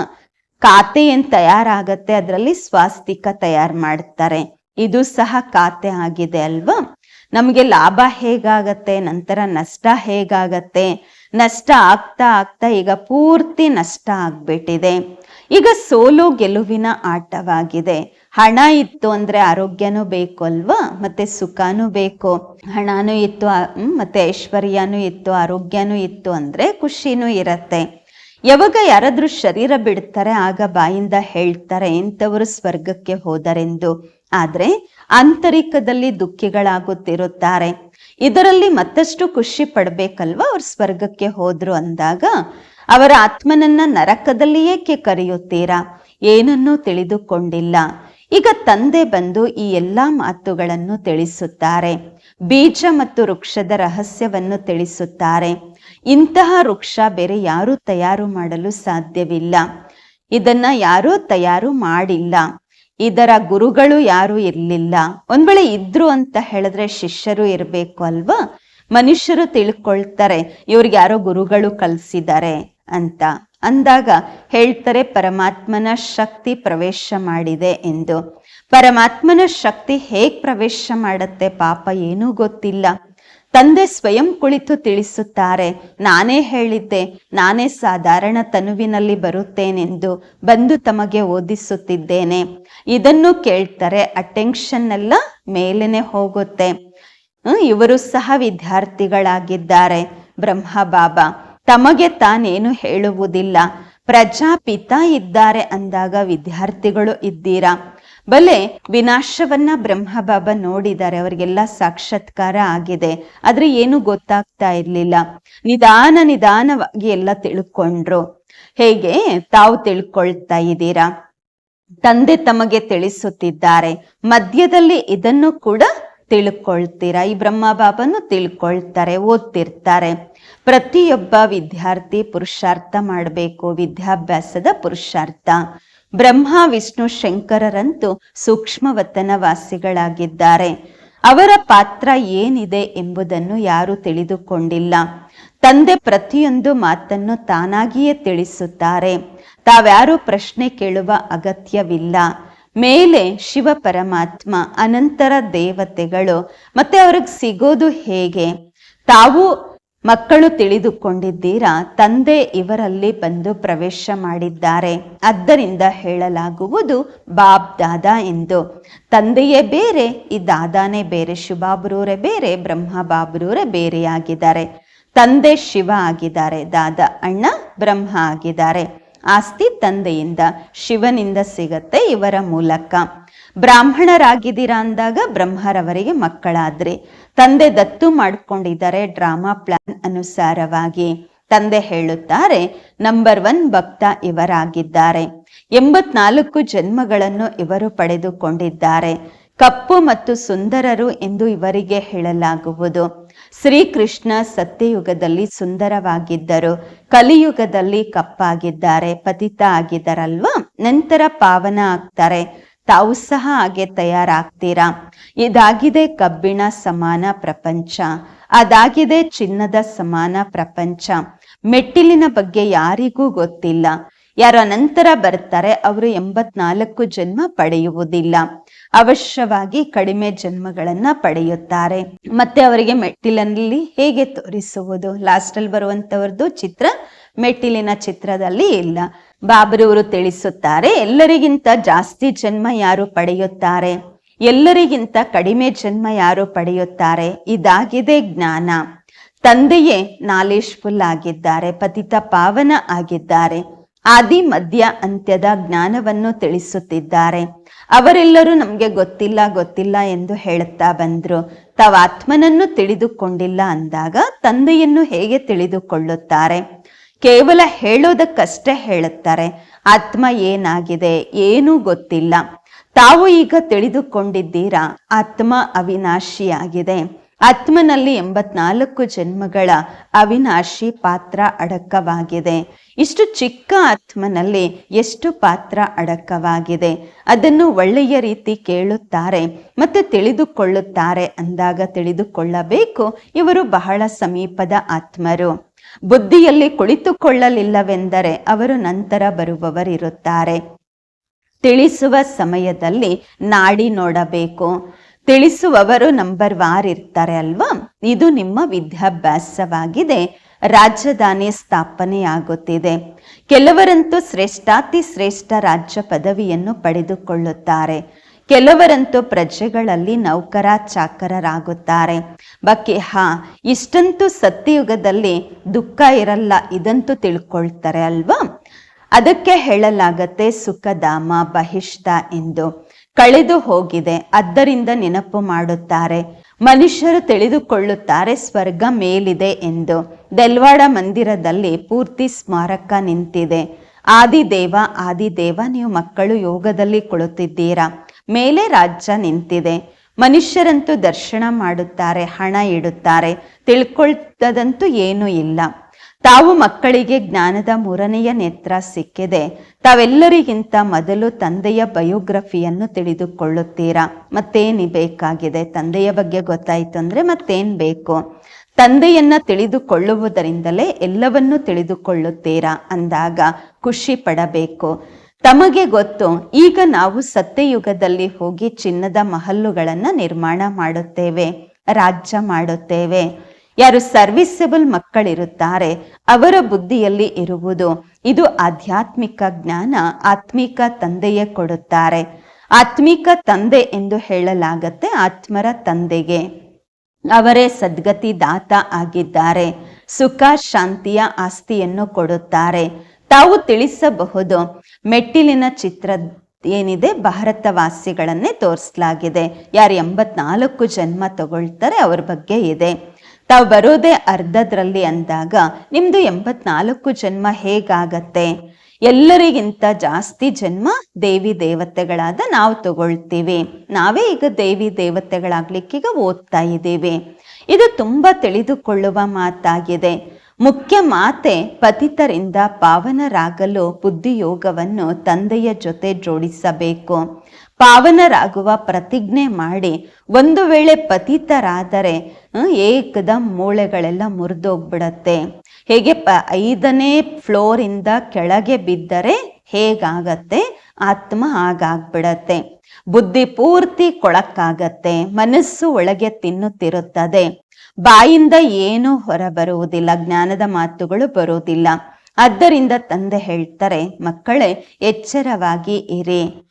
ಖಾತೆ ಏನ್ ತಯಾರಾಗತ್ತೆ, ಅದರಲ್ಲಿ ಸ್ವಾಸ್ತಿಕ ತಯಾರು ಮಾಡ್ತಾರೆ. ಇದು ಸಹ ಖಾತೆ ಆಗಿದೆ ಅಲ್ವಾ? ನಮಗೆ ಲಾಭ ಹೇಗಾಗತ್ತೆ, ನಂತರ ನಷ್ಟ ಹೇಗಾಗತ್ತೆ? ನಷ್ಟ ಆಗ್ತಾ ಆಗ್ತಾ ಈಗ ಪೂರ್ತಿ ನಷ್ಟ ಆಗ್ಬಿಟ್ಟಿದೆ. ಈಗ ಸೋಲು ಗೆಲುವಿನ ಆಟವಾಗಿದೆ. ಹಣ ಇತ್ತು ಅಂದ್ರೆ ಆರೋಗ್ಯನೂ ಬೇಕು ಅಲ್ವಾ ಮತ್ತೆ ಸುಖನೂ ಬೇಕು. ಹಣನೂ ಇತ್ತು ಮತ್ತೆ ಐಶ್ವರ್ಯನೂ ಇತ್ತು, ಆರೋಗ್ಯನೂ ಇತ್ತು ಅಂದ್ರೆ ಖುಷಿನೂ ಇರತ್ತೆ. ಯಾವಾಗ ಯಾರಾದ್ರೂ ಶರೀರ ಬಿಡ್ತಾರೆ, ಆಗ ಬಾಯಿಂದ ಹೇಳ್ತಾರೆ, ಇಂಥವರು ಸ್ವರ್ಗಕ್ಕೆ ಹೋದರೆಂದು. ಆದ್ರೆ ಆಂತರಿಕದಲ್ಲಿ ದುಃಖಿಗಳಾಗುತ್ತಿರುತ್ತಾರೆ. ಇದರಲ್ಲಿ ಮತ್ತಷ್ಟು ಖುಷಿ ಪಡ್ಬೇಕಲ್ವಾ ಅವ್ರು ಸ್ವರ್ಗಕ್ಕೆ ಹೋದ್ರು ಅಂದಾಗ? ಅವರ ಆತ್ಮನನ್ನ ನರಕದಲ್ಲಿ ಏಕೆ ಕರೆಯುತ್ತೀರಾ? ಏನನ್ನೂ ತಿಳಿದುಕೊಂಡಿಲ್ಲ. ಈಗ ತಂದೆ ಬಂದು ಈ ಎಲ್ಲಾ ಮಾತುಗಳನ್ನು ತಿಳಿಸುತ್ತಾರೆ. ಬೀಜ ಮತ್ತು ವೃಕ್ಷದ ರಹಸ್ಯವನ್ನು ತಿಳಿಸುತ್ತಾರೆ. ಇಂತಹ ವೃಕ್ಷ ಬೇರೆ ಯಾರೂ ತಯಾರು ಮಾಡಲು ಸಾಧ್ಯವಿಲ್ಲ. ಇದನ್ನ ಯಾರೂ ತಯಾರು ಮಾಡಿಲ್ಲ. ಇದರ ಗುರುಗಳು ಯಾರು ಇರ್ಲಿಲ್ಲ. ಒಂದ್ ವೇಳೆ ಇದ್ರು ಅಂತ ಹೇಳಿದ್ರೆ ಶಿಷ್ಯರು ಇರಬೇಕು ಅಲ್ವಾ? ಮನುಷ್ಯರು ತಿಳ್ಕೊಳ್ತಾರೆ, ಇವ್ರಿಗೆ ಯಾರೋ ಗುರುಗಳು ಕಲ್ಸಿದ್ದಾರೆ ಅಂತ. ಅಂದಾಗ ಹೇಳ್ತಾರೆ, ಪರಮಾತ್ಮನ ಶಕ್ತಿ ಪ್ರವೇಶ ಮಾಡಿದೆ ಎಂದು. ಪರಮಾತ್ಮನ ಶಕ್ತಿ ಹೇಗ್ ಪ್ರವೇಶ ಮಾಡತ್ತೆ ಪಾಪ ಏನೂ ಗೊತ್ತಿಲ್ಲ. ತಂದೆ ಸ್ವಯಂ ಕುಳಿತು ತಿಳಿಸುತ್ತಾರೆ, ನಾನೇ ಹೇಳಿದ್ದೆ, ನಾನೇ ಸಾಧಾರಣ ತನುವಿನಲ್ಲಿ ಬರುತ್ತೇನೆಂದು ಬಂದು ತಮಗೆ ಓದಿಸುತ್ತಿದ್ದೇನೆ. ಇದನ್ನು ಕೇಳ್ತಾರೆ ಅಟೆನ್ಷನ್ ಎಲ್ಲ ಮೇಲೇನೆ ಹೋಗುತ್ತೆ. ಇವರು ಸಹ ವಿದ್ಯಾರ್ಥಿಗಳಾಗಿದ್ದಾರೆ. ಬ್ರಹ್ಮ ಬಾಬಾ, ತಮಗೆ ತಾನೇನು ಹೇಳುವುದಿಲ್ಲ. ಪ್ರಜಾಪಿತ ಇದ್ದಾರೆ ಅಂದಾಗ ವಿದ್ಯಾರ್ಥಿಗಳು ಇದ್ದೀರಾ? ಬಲೆ ವಿನಾಶವನ್ನ ಬ್ರಹ್ಮ ಬಾಬಾ ನೋಡಿದ್ದಾರೆ. ಅವರಿಗೆಲ್ಲ ಸಾಕ್ಷಾತ್ಕಾರ ಆಗಿದೆ. ಆದ್ರೆ ಏನು ಗೊತ್ತಾಗ್ತಾ ಇರ್ಲಿಲ್ಲ. ನಿಧಾನ ನಿಧಾನವಾಗಿ ಎಲ್ಲ ತಿಳ್ಕೊಂಡ್ರು. ಹೇಗೆ? ತಾವು ತಿಳ್ಕೊಳ್ತಾ ಇದ್ದೀರಾ? ತಂದೆ ತಮಗೆ ತಿಳಿಸುತ್ತಿದ್ದಾರೆ. ಮಧ್ಯದಲ್ಲಿ ಇದನ್ನು ಕೂಡ ತಿಳ್ಕೊಳ್ತೀರಾ? ಈ ಬ್ರಹ್ಮ ಬಾಬನು ತಿಳ್ಕೊಳ್ತಾರೆ, ಓದ್ತಿರ್ತಾರೆ. ಪ್ರತಿಯೊಬ್ಬ ವಿದ್ಯಾರ್ಥಿ ಪುರುಷಾರ್ಥ ಮಾಡಬೇಕು. ವಿದ್ಯಾಭ್ಯಾಸದ ಪುರುಷಾರ್ಥ. ಬ್ರಹ್ಮ, ವಿಷ್ಣು, ಶಂಕರರಂತೂ ಸೂಕ್ಷ್ಮವತನ ವಾಸಿಗಳಾಗಿದ್ದಾರೆ ಅವರ ಪಾತ್ರ ಏನಿದೆ ಎಂಬುದನ್ನು ಯಾರು ತಿಳಿದುಕೊಂಡಿಲ್ಲ. ತಂದೆ ಪ್ರತಿಯೊಂದು ಮಾತನ್ನು ತಾನಾಗಿಯೇ ತಿಳಿಸುತ್ತಾರೆ. ತಾವ್ಯಾರೂ ಪ್ರಶ್ನೆ ಕೇಳುವ ಅಗತ್ಯವಿಲ್ಲ. ಮೇಲೆ ಶಿವ ಪರಮಾತ್ಮ, ಅನಂತರ ದೇವತೆಗಳು, ಮತ್ತೆ ಅವ್ರಿಗೆ ಸಿಗೋದು ಹೇಗೆ? ತಾವು ಮಕ್ಕಳು ತಿಳಿದುಕೊಂಡಿದ್ದೀರಾ? ತಂದೆ ಇವರಲ್ಲಿ ಬಂದು ಪ್ರವೇಶ ಮಾಡಿದ್ದಾರೆ. ಅದರಿಂದ ಹೇಳಲಾಗುವುದು ಬಾಬ್ ದಾದ ಎಂದು. ತಂದೆಯೇ ಬೇರೆ, ಈ ದಾದಾನೇ ಬೇರೆ ಶಿವಾಬ್ರೂರೇ ಬೇರೆ ಬ್ರಹ್ಮ ಬಾಬ್ರೂರೇ ಬೇರೆಯಾಗಿದ್ದಾರೆ. ತಂದೆ ಶಿವ ಆಗಿದ್ದಾರೆ, ದಾದಾ ಅಣ್ಣ ಬ್ರಹ್ಮ ಆಗಿದ್ದಾರೆ. ಆಸ್ತಿ ತಂದೆಯಿಂದ ಶಿವನಿಂದ ಸಿಗತ್ತೆ ಇವರ ಮೂಲಕ. ಬ್ರಾಹ್ಮಣರಾಗಿದ್ದೀರಾ ಅಂದಾಗ ಬ್ರಹ್ಮರವರಿಗೆ ಮಕ್ಕಳಾದ್ರಿ. ತಂದೆ ದತ್ತು ಮಾಡ್ಕೊಂಡಿದ್ದಾರೆ, ಡ್ರಾಮಾ ಪ್ಲಾನ್ ಅನುಸಾರವಾಗಿ ತಂದೆ ಹೇಳುತ್ತಾರೆ, ನಂಬರ್ ಒನ್ ಭಕ್ತ ಇವರಾಗಿದ್ದಾರೆ. ಎಂಬತ್ನಾಲ್ಕು ಜನ್ಮಗಳನ್ನು ಇವರು ಪಡೆದುಕೊಂಡಿದ್ದಾರೆ. ಕಪ್ಪು ಮತ್ತು ಸುಂದರರು ಎಂದು ಇವರಿಗೆ ಹೇಳಲಾಗುವುದು. ಶ್ರೀಕೃಷ್ಣ ಸತ್ಯಯುಗದಲ್ಲಿ ಸುಂದರವಾಗಿದ್ದರು. ಕಲಿಯುಗದಲ್ಲಿ ಕಪ್ಪಾಗಿದ್ದಾರೆ. ಪತಿತ ಆಗಿದ್ದಾರಲ್ವಾ? ನಂತರ ಪಾವನ ಆಗ್ತಾರೆ. ತಾವು ಸಹ ಹಾಗೆ ತಯಾರಾಗ್ತೀರಾ? ಇದಾಗಿದೆ ಕಬ್ಬಿಣ ಸಮಾನ ಪ್ರಪಂಚ. ಅದಾಗಿದೆ ಚಿನ್ನದ ಸಮಾನ ಪ್ರಪಂಚ. ಮೆಟ್ಟಿಲಿನ ಬಗ್ಗೆ ಯಾರಿಗೂ ಗೊತ್ತಿಲ್ಲ. ಯಾರ ನಂತರ ಬರ್ತಾರೆ ಅವರು ಎಂಬತ್ನಾಲ್ಕು ಜನ್ಮ ಪಡೆಯುವುದಿಲ್ಲ. ಅವಶ್ಯವಾಗಿ ಕಡಿಮೆ ಜನ್ಮಗಳನ್ನ ಪಡೆಯುತ್ತಾರೆ. ಮತ್ತೆ ಅವರಿಗೆ ಮೆಟ್ಟಿಲಲ್ಲಿ ಹೇಗೆ ತೋರಿಸುವುದು? ಲಾಸ್ಟ್ ಅಲ್ಲಿ ಬರುವಂತವರದ್ದು ಚಿತ್ರ ಮೆಟ್ಟಿಲಿನ ಚಿತ್ರದಲ್ಲಿ ಇಲ್ಲ. ಬಾಬರಿಯವರು ತಿಳಿಸುತ್ತಾರೆ, ಎಲ್ಲರಿಗಿಂತ ಜಾಸ್ತಿ ಜನ್ಮ ಯಾರು ಪಡೆಯುತ್ತಾರೆ? ಎಲ್ಲರಿಗಿಂತ ಕಡಿಮೆ ಜನ್ಮ ಯಾರು ಪಡೆಯುತ್ತಾರೆ? ಇದಾಗಿದೆ ಜ್ಞಾನ. ತಂದೆಯೇ ನಾಲೇಜ್ಫುಲ್ ಆಗಿದ್ದಾರೆ, ಪತಿತ ಪಾವನ ಆಗಿದ್ದಾರೆ, ಆದಿ, ಮಧ್ಯ, ಅಂತ್ಯದ ಜ್ಞಾನವನ್ನು ತಿಳಿಸುತ್ತಿದ್ದಾರೆ. ಅವರೆಲ್ಲರೂ ನಮಗೆ ಗೊತ್ತಿಲ್ಲ ಗೊತ್ತಿಲ್ಲ ಎಂದು ಹೇಳುತ್ತಾ ಬಂದ್ರು. ತಾವು ಆತ್ಮನನ್ನು ತಿಳಿದುಕೊಂಡಿಲ್ಲ ಅಂದಾಗ ತಂದೆಯನ್ನು ಹೇಗೆ ತಿಳಿದುಕೊಳ್ಳುತ್ತಾರೆ? ಕೇವಲ ಹೇಳೋದಕ್ಕಷ್ಟೇ ಹೇಳುತ್ತಾರೆ. ಆತ್ಮ ಏನಾಗಿದೆ? ಏನೂ ಗೊತ್ತಿಲ್ಲ. ತಾವು ಈಗ ತಿಳಿದುಕೊಂಡಿದ್ದೀರಾ, ಆತ್ಮ ಅವಿನಾಶಿಯಾಗಿದೆ. ಆತ್ಮನಲ್ಲಿ ಎಂಬತ್ನಾಲ್ಕು ಜನ್ಮಗಳ ಅವಿನಾಶಿ ಪಾತ್ರ ಅಡಕವಾಗಿದೆ. ಇಷ್ಟು ಚಿಕ್ಕ ಆತ್ಮನಲ್ಲಿ ಎಷ್ಟು ಪಾತ್ರ ಅಡಕವಾಗಿದೆ? ಅದನ್ನು ಒಳ್ಳೆಯ ರೀತಿ ಕೇಳುತ್ತಾರೆ, ಮತ್ತೆ ತಿಳಿದುಕೊಳ್ಳುತ್ತಾರೆ ಅಂದಾಗ ತಿಳಿದುಕೊಳ್ಳಬೇಕು. ಇವರು ಬಹಳ ಸಮೀಪದ ಆತ್ಮರು. ಬುದ್ಧಿಯಲ್ಲಿ ಕುಳಿತುಕೊಳ್ಳಲಿಲ್ಲವೆಂದರೆ ಅವರು ನಂತರ ಬರುವವರಿರುತ್ತಾರೆ. ತಿಳಿಸುವ ಸಮಯದಲ್ಲಿ ನಾಡಿ ನೋಡಬೇಕು. ತಿಳಿಸುವವರು ನಂಬರ್ ವಾರ್ ಇರ್ತಾರೆ ಅಲ್ವಾ? ಇದು ನಿಮ್ಮ ವಿದ್ಯಾಭ್ಯಾಸವಾಗಿದೆ. ರಾಜಧಾನಿ ಸ್ಥಾಪನೆಯಾಗುತ್ತಿದೆ. ಕೆಲವರಂತೂ ಶ್ರೇಷ್ಠಾತಿ ಶ್ರೇಷ್ಠ ರಾಜ್ಯ ಪದವಿಯನ್ನು ಪಡೆದುಕೊಳ್ಳುತ್ತಾರೆ. ಕೆಲವರಂತೂ ಪ್ರಜೆಗಳಲ್ಲಿ ನೌಕರ ಚಾಕರರಾಗುತ್ತಾರೆ. ಬಕ್ಕೆ ಹಾ, ಇಷ್ಟಂತೂ ಸತ್ಯಯುಗದಲ್ಲಿ ದುಃಖ ಇರಲ್ಲ, ಇದಂತೂ ತಿಳ್ಕೊಳ್ತಾರೆ ಅಲ್ವಾ? ಅದಕ್ಕೆ ಹೇಳಲಾಗತ್ತೆ ಸುಖಧಾಮ, ಬಹಿಷ್ಠ ಎಂದು. ಕಳೆದು ಹೋಗಿದೆ. ಆದ್ದರಿಂದ ನೆನಪು ಮಾಡುತ್ತಾರೆ. ಮನುಷ್ಯರು ತಿಳಿದುಕೊಳ್ಳುತ್ತಾರೆ, ಸ್ವರ್ಗ ಮೇಲಿದೆ ಎಂದು. ದೆಲ್ವಾಡ ಮಂದಿರದಲ್ಲಿ ಪೂರ್ತಿ ಸ್ಮಾರಕ ನಿಂತಿದೆ. ಆದಿದೇವ ಆದಿದೇವ, ನೀವು ಮಕ್ಕಳು ಯೋಗದಲ್ಲಿ ಕುಳಿತಿದ್ದೀರಾ? ಮೇಲೆ ರಾಜ್ಯ ನಿಂತಿದೆ. ಮನುಷ್ಯರಂತೂ ದರ್ಶನ ಮಾಡುತ್ತಾರೆ, ಹಣ ಇಡುತ್ತಾರೆ. ತಿಳ್ಕೊಳ್ತದಂತೂ ಏನೂ ಇಲ್ಲ. ತಾವು ಮಕ್ಕಳಿಗೆ ಜ್ಞಾನದ ಮೂರನೆಯ ನೇತ್ರ ಸಿಕ್ಕಿದೆ. ತಾವೆಲ್ಲರಿಗಿಂತ ಮೊದಲು ತಂದೆಯ ಬಯೋಗ್ರಫಿಯನ್ನು ತಿಳಿದುಕೊಳ್ಳುತ್ತೀರಾ? ಮತ್ತೇನು ಬೇಕಾಗಿದೆ? ತಂದೆಯ ಬಗ್ಗೆ ಗೊತ್ತಾಯ್ತು ಅಂದ್ರೆ ಮತ್ತೇನ್ ಬೇಕು? ತಂದೆಯನ್ನ ತಿಳಿದುಕೊಳ್ಳುವುದರಿಂದಲೇ ಎಲ್ಲವನ್ನೂ ತಿಳಿದುಕೊಳ್ಳುತ್ತೀರಾ? ಅಂದಾಗ ಖುಷಿ ಪಡಬೇಕು. ತಮಗೆ ಗೊತ್ತು, ಈಗ ನಾವು ಸತ್ಯಯುಗದಲ್ಲಿ ಹೋಗಿ ಚಿನ್ನದ ಮಹಲ್ಲುಗಳನ್ನು ನಿರ್ಮಾಣ ಮಾಡುತ್ತೇವೆ, ರಾಜ್ಯ ಮಾಡುತ್ತೇವೆ. ಯಾರು ಸರ್ವಿಸಬಲ್ ಮಕ್ಕಳಿರುತ್ತಾರೆ, ಅವರ ಬುದ್ಧಿಯಲ್ಲಿ ಇರುವುದು. ಇದು ಆಧ್ಯಾತ್ಮಿಕ ಜ್ಞಾನ, ಆತ್ಮಿಕ ತಂದೆಯೇ ಕೊಡುತ್ತಾರೆ. ಆತ್ಮಿಕ ತಂದೆ ಎಂದು ಹೇಳಲಾಗತ್ತೆ ಆತ್ಮರ ತಂದೆಗೆ. ಅವರೇ ಸದ್ಗತಿ ದಾತ ಆಗಿದ್ದಾರೆ. ಸುಖ, ಶಾಂತಿಯ ಆಸ್ತಿಯನ್ನು ಕೊಡುತ್ತಾರೆ. ತಾವು ತಿಳಿಸಬಹುದು, ಮೆಟ್ಟಿಲಿನ ಚಿತ್ರ ಏನಿದೆ ಭಾರತವಾಸಿಗಳನ್ನೇ ತೋರಿಸಲಾಗಿದೆ. ಯಾರು ಎಂಬತ್ನಾಲ್ಕು ಜನ್ಮ ತಗೊಳ್ತಾರೆ, ಅವ್ರ ಬಗ್ಗೆ ಇದೆ. ತಾವು ಬರೋದೇ ಅರ್ಧದ್ರಲ್ಲಿ ಅಂದಾಗ ನಿಮ್ದು ಎಂಬತ್ನಾಲ್ಕು ಜನ್ಮ ಹೇಗಾಗತ್ತೆ? ಎಲ್ಲರಿಗಿಂತ ಜಾಸ್ತಿ ಜನ್ಮ ದೇವಿ ದೇವತೆಗಳಾದ ನಾವು ತಗೊಳ್ತೀವಿ. ನಾವೇ ಈಗ ದೇವಿ ದೇವತೆಗಳಾಗ್ಲಿಕ್ಕೆ ಈಗ ಓದ್ತಾ ಇದ್ದೀವಿ. ಇದು ತುಂಬಾ ತಿಳಿದುಕೊಳ್ಳುವ ಮಾತಾಗಿದೆ. ಮುಖ್ಯ ಮಾತೆ ಪತಿತರಿಂದ ಪಾವನರಾಗಲು ಬುದ್ಧಿಯೋಗವನ್ನು ತಂದೆಯ ಜೊತೆ ಜೋಡಿಸಬೇಕು. ಪಾವನರಾಗುವ ಪ್ರತಿಜ್ಞೆ ಮಾಡಿ ಒಂದು ವೇಳೆ ಪತಿತರಾದರೆ ಏಕದಂ ಮೂಳೆಗಳೆಲ್ಲ ಮುರಿದೋಗ್ಬಿಡತ್ತೆ. ಹೇಗೆ ಪ, ಐದನೇ ಫ್ಲೋರಿಂದ ಕೆಳಗೆ ಬಿದ್ದರೆ ಹೇಗಾಗತ್ತೆ? ಆತ್ಮ ಹಾಗಾಗ್ಬಿಡತ್ತೆ. ಬುದ್ಧಿ ಪೂರ್ತಿ ಕೊಳಕ್ಕಾಗತ್ತೆ ಮನಸ್ಸು ಒಳಗೆ ತಿನ್ನುತ್ತಿರುತ್ತದೆ. ಬಾಯಿಂದ ಏನೂ ಹೊರಬರುವುದಿಲ್ಲ. ಜ್ಞಾನದ ಮಾತುಗಳು ಬರುವುದಿಲ್ಲ. ಆದ್ದರಿಂದ ತಂದೆ ಹೇಳ್ತಾರೆ, ಮಕ್ಕಳೇ, ಎಚ್ಚರವಾಗಿ ಇರಿ.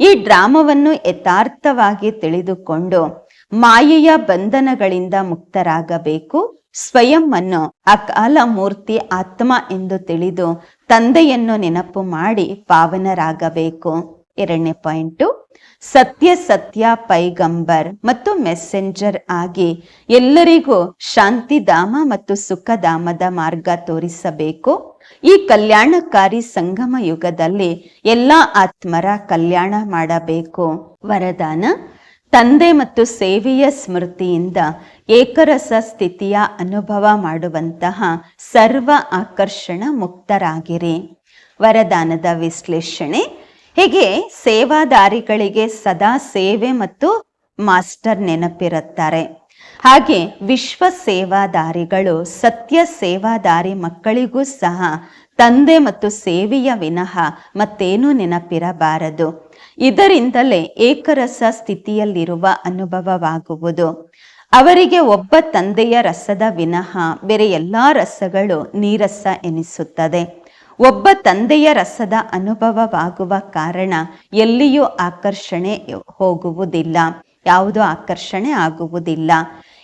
ಈ ಡ್ರಾಮವನ್ನು ಯಥಾರ್ಥವಾಗಿ ತಿಳಿದುಕೊಂಡು ಮಾಯೆಯ ಬಂಧನಗಳಿಂದ ಮುಕ್ತರಾಗಬೇಕು. ಸ್ವಯಂ ಅನ್ನು ಅಕಾಲ ಮೂರ್ತಿ ಆತ್ಮ ಎಂದು ತಿಳಿದು ತಂದೆಯನ್ನು ನೆನಪು ಮಾಡಿ ಪಾವನರಾಗಬೇಕು. ಎರಡನೇ ಪಾಯಿಂಟು, ಸತ್ಯ ಸತ್ಯ ಪೈಗಂಬರ್ ಮತ್ತು ಮೆಸೆಂಜರ್ ಆಗಿ ಎಲ್ಲರಿಗೂ ಶಾಂತಿಧಾಮ ಮತ್ತು ಸುಖಧಾಮದ ಮಾರ್ಗ ತೋರಿಸಬೇಕು. ಈ ಕಲ್ಯಾಣಕಾರಿ ಸಂಗಮ ಯುಗದಲ್ಲಿ ಎಲ್ಲ ಆತ್ಮರ ಕಲ್ಯಾಣ ಮಾಡಬೇಕು. ವರದಾನ, ತಂದೆ ಮತ್ತು ಸೇವೆಯ ಸ್ಮೃತಿಯಿಂದ ಏಕರಸ ಸ್ಥಿತಿಯ ಅನುಭವ ಮಾಡುವಂತಹ ಸರ್ವ ಆಕರ್ಷಣ ಮುಕ್ತರಾಗಿರಿ. ವರದಾನದ ವಿಶ್ಲೇಷಣೆ, ಹೀಗೆ ಸೇವಾದಾರಿಗಳಿಗೆ ಸದಾ ಸೇವೆ ಮತ್ತು ಮಾಸ್ಟರ್ ನೆನಪಿರುತ್ತಾರೆ. ಹಾಗೆ ವಿಶ್ವ ಸೇವಾದಾರಿಗಳು ಸತ್ಯ ಸೇವಾದಾರಿ ಮಕ್ಕಳಿಗೂ ಸಹ ತಂದೆ ಮತ್ತು ಸೇವೆಯ ವಿನಃ ಮತ್ತೇನೂ ನೆನಪಿರಬಾರದು. ಇದರಿಂದಲೇ ಏಕರಸ ಸ್ಥಿತಿಯಲ್ಲಿರುವ ಅನುಭವವಾಗುವುದು. ಅವರಿಗೆ ಒಬ್ಬ ತಂದೆಯ ರಸದ ವಿನಃ ಬೇರೆ ಎಲ್ಲ ರಸಗಳು ನೀರಸ ಎನಿಸುತ್ತದೆ. ಒಬ್ಬ ತಂದೆಯ ರಸದ ಅನುಭವವಾಗುವ ಕಾರಣ ಎಲ್ಲಿಯೂ ಆಕರ್ಷಣೆ ಹೋಗುವುದಿಲ್ಲ. ಯಾವುದೋ ಆಕರ್ಷಣೆ ಆಗುವುದಿಲ್ಲ.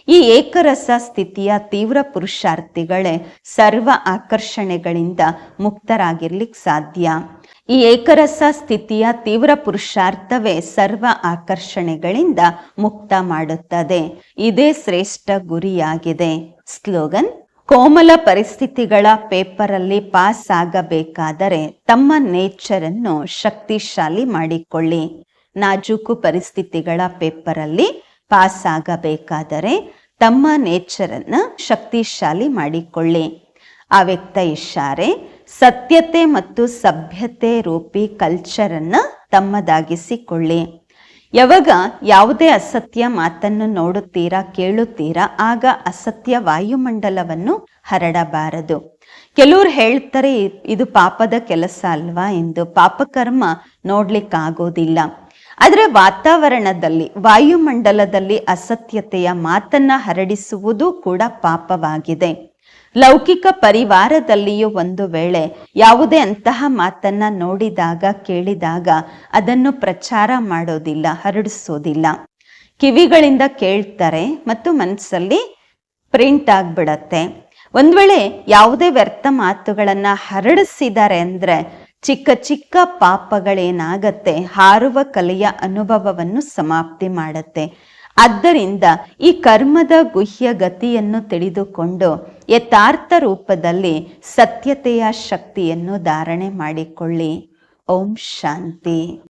ಈ ಏಕರಸ ಸ್ಥಿತಿಯ ತೀವ್ರ ಪುರುಷಾರ್ಥಿಗಳೇ ಸರ್ವ ಆಕರ್ಷಣೆಗಳಿಂದ ಮುಕ್ತರಾಗಿರ್ಲಿಕ್ಕೆ ಸಾಧ್ಯ. ಈ ಏಕರಸ ಸ್ಥಿತಿಯ ತೀವ್ರ ಪುರುಷಾರ್ಥವೇ ಸರ್ವ ಆಕರ್ಷಣೆಗಳಿಂದ ಮುಕ್ತ ಮಾಡುತ್ತದೆ. ಇದೇ ಶ್ರೇಷ್ಠ ಗುರಿಯಾಗಿದೆ. ಸ್ಲೋಗನ್, ಕೋಮಲ ಪರಿಸ್ಥಿತಿಗಳ ಪೇಪರಲ್ಲಿ ಪಾಸ್ ಆಗಬೇಕಾದರೆ ತಮ್ಮ ನೇಚರನ್ನು ಶಕ್ತಿಶಾಲಿ ಮಾಡಿಕೊಳ್ಳಿ. ನಾಜೂಕು ಪರಿಸ್ಥಿತಿಗಳ ಪೇಪರಲ್ಲಿ ಪಾಸ್ ಆಗಬೇಕಾದರೆ ತಮ್ಮ ನೇಚರನ್ನು ಶಕ್ತಿಶಾಲಿ ಮಾಡಿಕೊಳ್ಳಿ. ಆ ವ್ಯಕ್ತ ಇಷಾರೆ ಸತ್ಯತೆ ಮತ್ತು ಸಭ್ಯತೆ ರೂಪಿ ಕಲ್ಚರನ್ನು ತಮ್ಮದಾಗಿಸಿಕೊಳ್ಳಿ. ಯಾವಾಗ ಯಾವುದೇ ಅಸತ್ಯ ಮಾತನ್ನು ನೋಡುತ್ತೀರಾ ಕೇಳುತ್ತೀರಾ, ಆಗ ಅಸತ್ಯ ವಾಯುಮಂಡಲವನ್ನು ಹರಡಬಾರದು. ಕೆಲವರು ಹೇಳ್ತಾರೆ, ಇದು ಪಾಪದ ಕೆಲಸ ಅಲ್ವಾ ಎಂದು. ಪಾಪಕರ್ಮ ನೋಡ್ಲಿಕ್ಕಾಗೋದಿಲ್ಲ. ಆದರೆ ವಾತಾವರಣದಲ್ಲಿ, ವಾಯುಮಂಡಲದಲ್ಲಿ ಅಸತ್ಯತೆಯ ಮಾತನ್ನ ಹರಡಿಸುವುದು ಕೂಡ ಪಾಪವಾಗಿದೆ. ಲೌಕಿಕ ಪರಿವಾರದಲ್ಲಿಯೂ ಒಂದು ವೇಳೆ ಯಾವುದೇ ಅಂತಹ ಮಾತನ್ನ ನೋಡಿದಾಗ, ಕೇಳಿದಾಗ ಅದನ್ನು ಪ್ರಚಾರ ಮಾಡೋದಿಲ್ಲ, ಹರಡಿಸೋದಿಲ್ಲ. ಕಿವಿಗಳಿಂದ ಕೇಳ್ತಾರೆ ಮತ್ತು ಮನಸ್ಸಲ್ಲಿ ಪ್ರಿಂಟ್ ಆಗ್ಬಿಡತ್ತೆ. ಒಂದ್ ವೇಳೆ ಯಾವುದೇ ವ್ಯರ್ಥ ಮಾತುಗಳನ್ನ ಹರಡಿಸಿದ್ದಾರೆ ಅಂದ್ರೆ ಚಿಕ್ಕ ಚಿಕ್ಕ ಪಾಪಗಳೇನಾಗತ್ತೆ, ಹಾರುವ ಕಲೆಯ ಅನುಭವವನ್ನು ಸಮಾಪ್ತಿ ಮಾಡತ್ತೆ. ಆದ್ದರಿಂದ ಈ ಕರ್ಮದ ಗುಹ್ಯ ಗತಿಯನ್ನು ತಿಳಿದುಕೊಂಡು ಯಥಾರ್ಥ ರೂಪದಲ್ಲಿ ಸತ್ಯತೆಯ ಶಕ್ತಿಯನ್ನು ಧಾರಣೆ ಮಾಡಿಕೊಳ್ಳಿ. ಓಂ ಶಾಂತಿ.